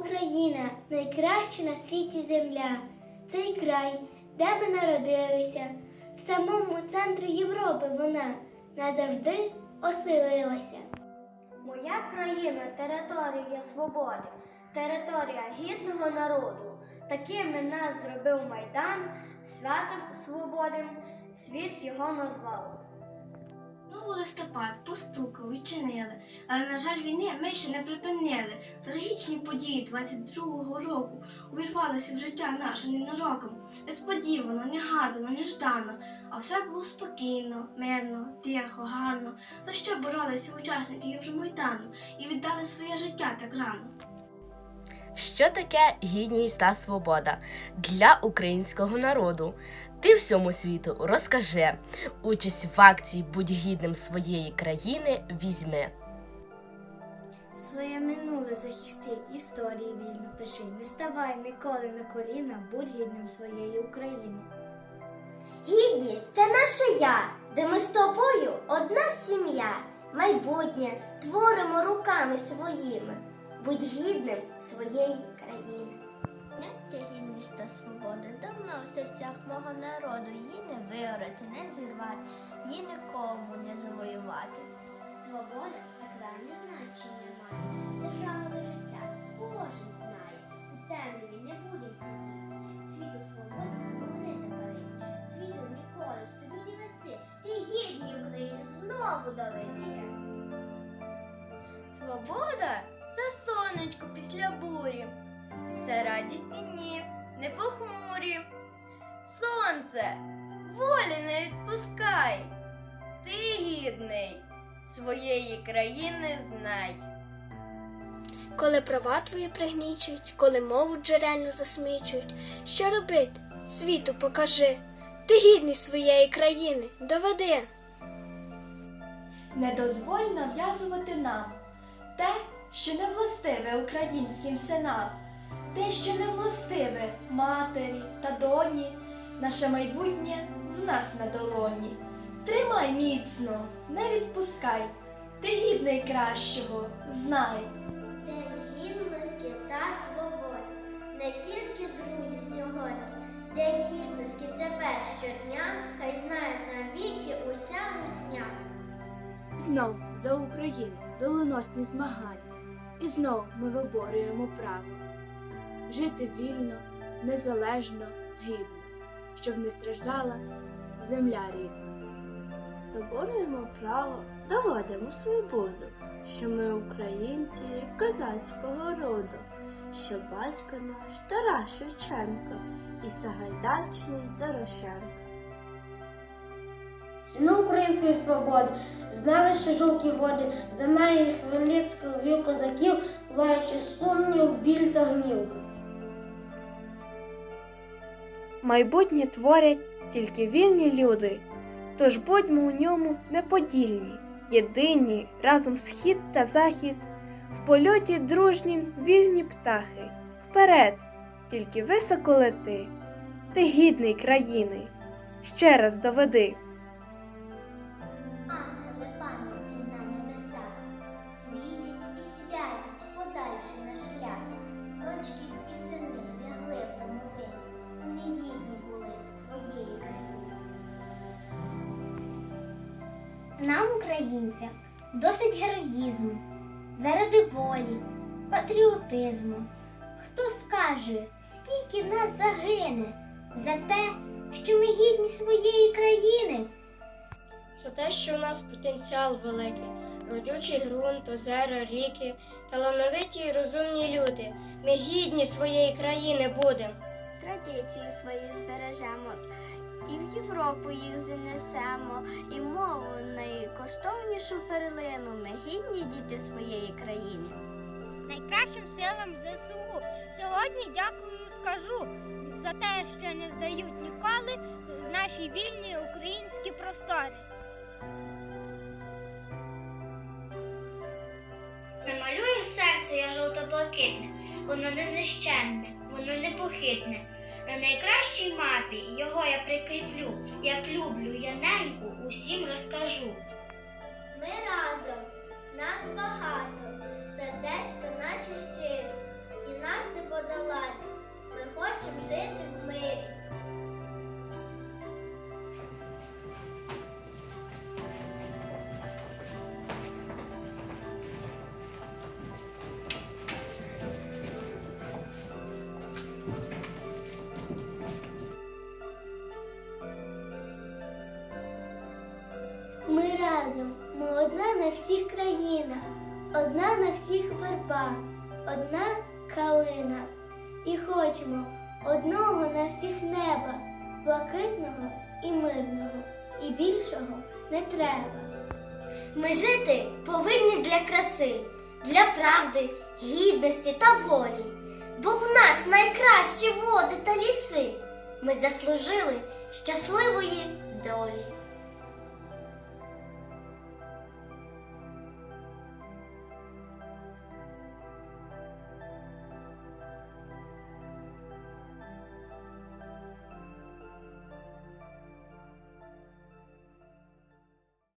Україна найкраща на світі земля. Цей край, де ми народилися, в самому центрі Європи вона назавжди оселилася. Моя країна територія свободи, територія гідного народу. Такими нас зробив Майдан, святом свободи, світ його назвав. Знову листопад постукав, відчинили, але, на жаль, війни ми ще не припинили. Трагічні події 22-го року увірвалися в життя наше ненароком. Несподівано, негадано, неждано, а все було спокійно, мирно, тихо, гарно. За що боролися учасники Євромайдану і віддали своє життя так рано. Що таке гідність та свобода для українського народу? Ти всьому світу розкажи. Участь в акції Будь гідним своєї країни візьми. Своє минуле захисти, історії вільно пиши. Не ставай ніколи на коліна, будь гідним своєї України. Гідність це наше я, де ми з тобою одна сім'я. Майбутнє творимо руками своїми. Будь гідним своєї країни. Поняття гідність та свобода давно в серцях мого народу. Її не виорати, не зірвати, її нікому не завоювати. Свобода сакральне значення має. Держава до життя кожен знає. У темряві не буде сидіти. Світу свободи не запалить. Світу ніколи в собі не неси. Ти гідний Україні знову доведи. Свобода це сонечко після бурі, це радісні дні, не похмурі. Сонце, волі не відпускай. Ти гідний, своєї країни знай. Коли права твої пригнічують, коли мову джерельно засмічують, що робити? Світу покажи. Ти гідність своєї країни доведи. Не дозволь нав'язувати нам те, що не властиве українським синам, те, що не властиве матері та доні, наше майбутнє в нас на долоні. Тримай міцно, не відпускай, ти гідний кращого, знай. День гідності та свободи. Не тільки друзі сьогодні. День гідності тепер щодня, хай знають навіки уся русня. Знов за Україну доленосні змагання, і знов ми виборюємо право жити вільно, незалежно, гідно, щоб не страждала земля рідна. Виборюємо право, доводимо свободу, що ми українці козацького роду, що батько наш Тарас Шевченко і Сагайдачний Дорошенко. Ціну української свободи знали ще жовті води, за неї Хмельницького вів козаків, лаючи сумнів, біль та гнів. Майбутнє творять тільки вільні люди, тож будьмо у ньому неподільні, єдині разом схід та захід, в польоті дружнім вільні птахи. Вперед, тільки високо лети, ти гідний країни, ще раз доведи. Нам, українцям, досить героїзму, заради волі, патріотизму. Хто скаже, скільки нас загине за те, що ми гідні своєї країни? За те, що у нас потенціал великий, родючий ґрунт, озера, ріки, талановиті і розумні люди. Ми гідні своєї країни будемо. Традиції свої збережемо, і в Європу їх занесемо, і мову найкоштовнішу перлину. Ми гідні діти своєї країни. найкращим силам ЗСУ. Сьогодні дякую скажу за те, що не здають ніколи в наші вільні українські простори. Намалюю серце я жовто-блакитне, воно незнищенне, воно непохитне. На найкращій мапі його я прикріплю, як люблю я неньку, усім розкажу. Ми разом, нас багато, разом, ми одна на всіх країнах, одна на всіх вербах, одна калина. І хочемо одного на всіх неба, блакитного і мирного, і більшого не треба. Ми жити повинні для краси, для правди, гідності та волі, бо в нас найкращі води та ліси. Ми заслужили щасливої долі.